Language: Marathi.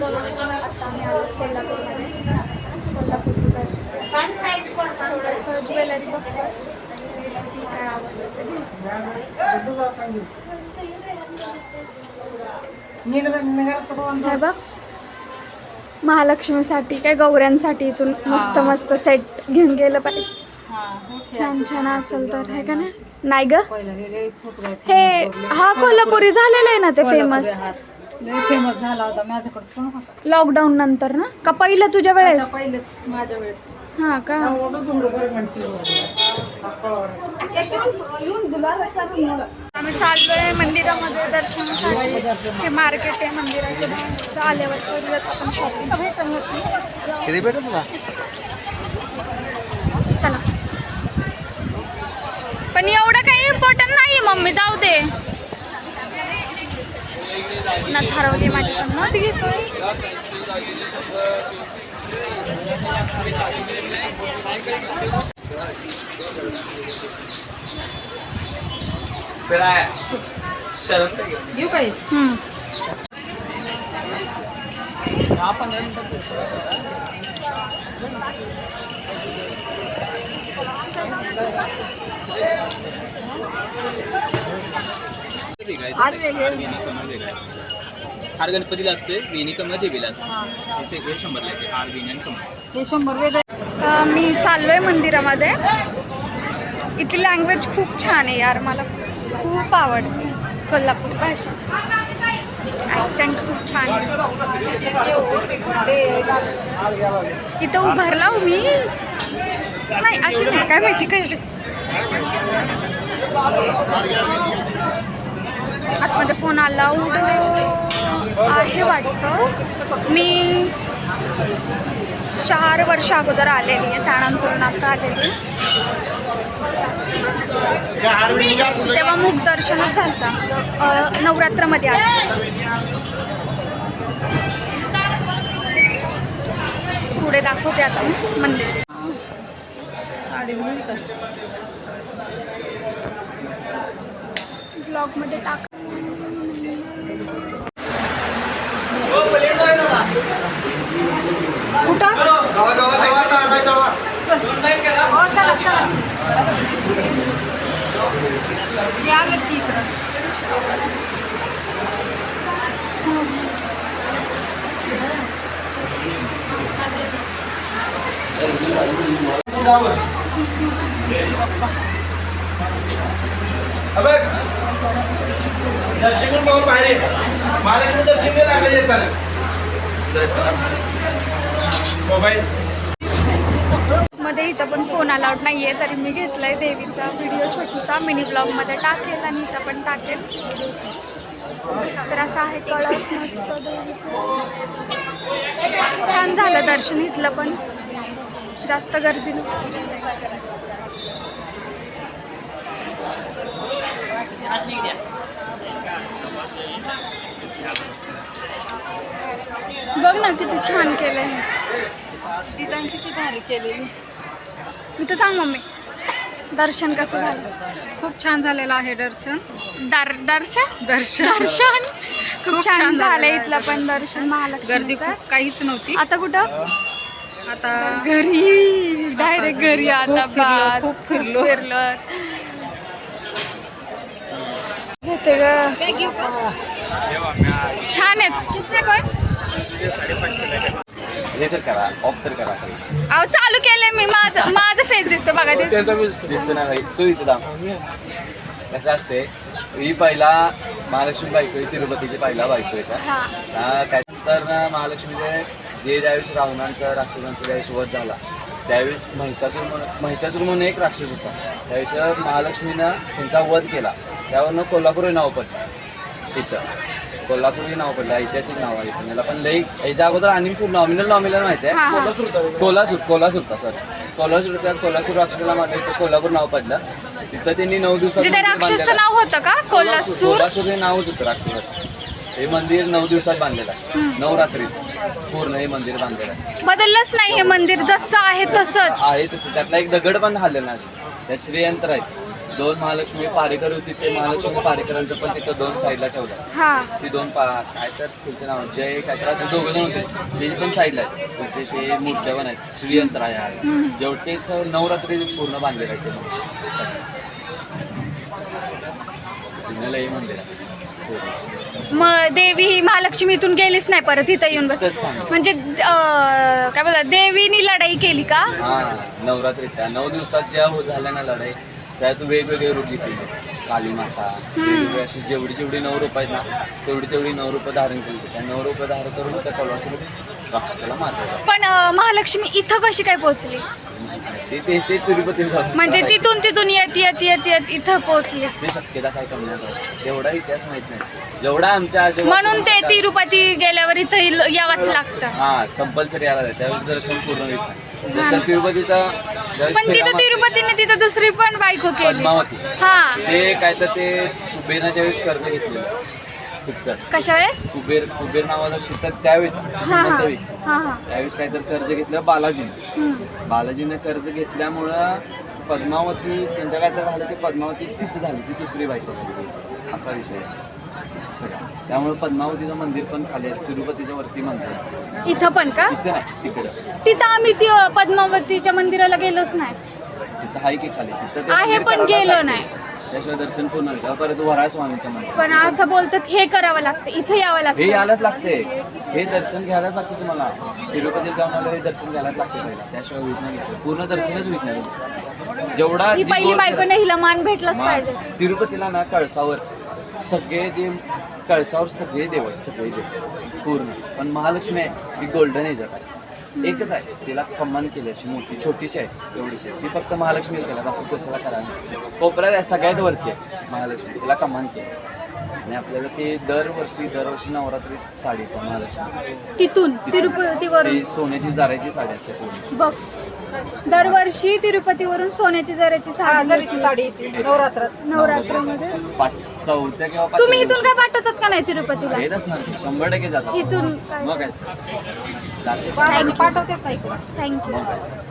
तर आता आम्ही आलो कोल्हापूरमध्ये कोल्हापूरचं दर्शन थोडंसं ज्वेलरी बघतो सी काय आवडलं ते घेऊ. बघ. महालक्ष्मीसाठी काय गौऱ्यांसाठी इथून मस्त मस्त सेट घेऊन गेलं पाहिजे छान छान असेल तर हे का नाही? नाही ग? हे हा कोल्हापुरी झालेलं आहे ना ते फेमस फेमस झाला होता माझ्याकडे. पण होता? लॉकडाऊन नंतर ना? का पहिलं तुझ्या वेळेस? पहिलेच माझ्या वेळेस. हा का? आम्ही चाललोय मंदिरामध्ये दर्शनासाठी. हे मार्केट आहे मंदिराचं आल्यावर करूयात आपण शॉपिंग किती भेटत तुला? चला. पण एवढं काही इम्पॉर्टंट नाही मम्मी. जाऊ दे. ना ठरवली माझ्याकडनं ती घेतोय. घेऊ काही हम्म. हार गणपतीला असते वेणी कमला देवीला असते हे सगळे शंभरला येते हार वेणी आणि कमळ हे शंभर वेगळे. मी चाललोय मंदिरामध्ये. इथली लँग्वेज खूप छान आहे यार मला खूप आवडते. कोल्हापूर भाषा. ॲक्सेंट खूप छान आहे. इथं उभारला हो मी. नाही अशी नाही काय माहिती कशी. आतमध्ये फोन अलाउड आहे वाटतं. मी चार वर्ष अगोदर आलेली आहे त्यानंतर आता आलेली. तेव्हा मुख दर्शनच झालं आमचं. नवरात्रामध्ये आलं पुढे दाखवते आता मी मंदिर. ब्लॉगमध्ये टाक जे आलं ती दर्शन पाहून बाहेर महालक्ष्मी दर्शन घ्यायला लागले येतात मोबाईल. मध्ये इथं पण फोन अलाउड नाही आहे तरी मी घेतलाय देवीचा व्हिडिओ छोटीसा मिनी ब्लॉगमध्ये टाकेल आणि इथं पण टाकेल. तर असं आहे कळस मस्त देवीचं. छान झालं दर्शन इथलं पण. जास्त गर्दी बघ ना किती छान केलंय. डिझाईन किती भारी केलेली. मी तर सांग मम्मी. दर्शन कसं झालं? खूप छान झालेलं आहे दर्शन. दर दर्शन? दर्शन. दर्शन? खूप छान झालं इथलं पण दर्शन. गर्दी महालक्ष्मीचं. खूप काहीच नव्हती. आता कुठं? आता घरी. डायरेक्ट घरी आता खूप फिरलो, बस. खूप फिरलो. फिरलो. घेते ग. छान आहेत. हे तर करा ऑफ तर करा अहो चालू केलंय मी माझं माझं फेस दिसतो बघा ते दिसतो. ना भाई तू इथं दाम कसं असते ही पहिला महालक्ष्मी बायको आहे तिरुपतीची पहिला बायको आहे का? हा. हा, काय? तर ना महालक्ष्मीचे जे ज्यावेळेस रावणांचा राक्षसांचा ज्यावेळेस वध झाला त्यावेळेस महिषासूर म्हणून महिषासूर म्हणून एक राक्षस होता. त्यावेळेस महालक्ष्मीनं त्यांचा वध केला. त्यावरनं कोल्हापूर हे नाव पडलं तिथं कोल्हापूर हे नाव पडलं ऐतिहासिक नाव आहे. मला पण लई याच्या अगोदर आणि खूप नॉमिनल नॉमिनल माहिती आहे. कोल्हासूर कोल्हासूर सर. कोल्हासूर त्या कोल्हासूर राक्षसाला इथं कोल्हापूर नाव पडलं. तिथं त्यांनी नऊ दिवसात राक्षसचं बांधलेलं. नाव होतं का? कोल्हासूर कोल्हासूर? हे नावच होतं राक्षसाचं. हे मंदिर नऊ दिवसात बांधलेलं आहे. नवरात्रीत पूर्ण हे मंदिर बांधलेलं आहे. बदललंच नाही हे मंदिर जसं आहे तसंच. आहे तसं. त्यातला एक दगड पण हल्लेला नाही. त्यात श्रीयंत्र आहेत. दोन महालक्ष्मी पारेकर होती ते महालक्ष्मी पारेकरांचं पण तिथं दोन साईडला ठेवलं. हा. ती दोन पा काय तर त्यांचं नाव जय काय तर असं दोघं जण होते. ते पण साईडला आहेत त्यांचे ते पण आहेत. श्रीयंत्र आहे जेवढे नवरात्री पूर्ण बांधलेलं आहे ते सगळं. मंदिर आहे. मग देवी ही महालक्ष्मी इथून गेलीच नाही परत इथं येऊन बस. म्हणजे अं, काय बोलतात देवीनी लढाई केली का? हा नवरात्री. त्या नऊ दिवसात ज्या हो- झाल्या ना लढाई त्यात वेगवेगळे रूप घेतले काली माता वेगवेगळे अशी जेवढी जेवढी नऊ रूप आहेत ना तेवढी तेवढी नऊ रूप धारण केली. त्या नऊ रूप धारण करून त्या कलवासून राक्षसाला मारलं पण अं, महालक्ष्मी इथं कशी काय पोहोचली? ते ते ते तिरुपती म्हणजे तिथून तिथून येत येत येत येत इथं पोहोचली. ते शक्यता काय करण्यात तेवढा इतिहास माहीत नाही. जेवढा आमच्या आजोबा म्हणून ते तिरुपती गेल्यावर इथं इल- यावंच लागतं. हा कंपल्सरी आला. त्यावेळेस दर्शन पूर्ण होत नाही. जसं तिरुपतीचा पण तिथं तिरुपतीने तिथं दुसरी पण बायको केली. पद्मावती. हा. ते काय तर ते कुबेराच्या वेळेस कर्ज घेतलेलं. तिथं कशा वेळेस कुबेर कुबेर नावाचा तिथं त्यावेळेस. हा हा. हा हा. त्यावेळेस काय तर कर्ज घेतलं बालाजीने. हम्म. बालाजीने कर्ज घेतल्यामुळं पद्मावती त्यांच्या काय तर झालं की पद्मावती तिथं झाली ती दुसरी बायको झाली. त्यांची असा विषय आहे. त्यामुळे पद्मावतीचं मंदिर पण खाली आहे. तिरुपतीच्या वरती मंदिर. इथं पण का? नाही तिकडं. तिथं आम्ही ती अं, पद्मावतीच्या मंदिराला गेलोच नाही. तिथं आहे की खाली? तिथं ते आहे, मंदिर पण गेलो लागतं. नाही. त्याशिवाय दर्शन पूर्ण नाही. तेव्हा परत वराळ स्वामीचं मंदिर. पण असं बोलतात हे करावं लागतं इथं यावं हे लागतं. यायलाच लागते हे दर्शन घ्यायलाच लागते तुम्हाला. तिरुपतीत जाऊन हे दर्शन घ्यायलाच लागते पहिला. त्याशिवाय होत नाही दुसरं. पूर्ण दर्शनच होत नाही. तुमचं. जेवढा ही जी पहिली बायको नाही हिला मान भेटलाच मा- पाहिजे. तिरुपतीला ना कळसावर. सगळे जे कळसावर सगळे देव आहेत सगळे देव. पूर्ण. पण महालक्ष्मी आहे ती गोल्डन ह्याच्यात आहे. एकच आहे तिला कमान केली अशी मोठी छोटीशी आहे एवढीशी आहे. ती फक्त महालक्ष्मीला केला बाकी कशाला करा नाही. कोपऱ्यात आहे सगळ्यात वरती आहे महालक्ष्मी. तिला कमान केली. आणि आपल्याला ते दरवर्षी दरवर्षी नवरात्री साडी येते महालक्ष्मी. तिथून तिरुपतीवरून ती सोन्याची जारायची साडी असते पूर्ण. बघ. दरवर्षी तिरुपतीवरून सोन्याची जराची साडी हजारीची साडी येते. नवरात्रात. नवरात्रामध्ये. पाच चौथ्या किंवा तुम्ही इथून काय पाठवतात का नाही तिरुपतीला? येत असणार की, शंभर टक्के जात असणार. इथून काय? मग काय जाते पाठवते पाठवतात थँक्यू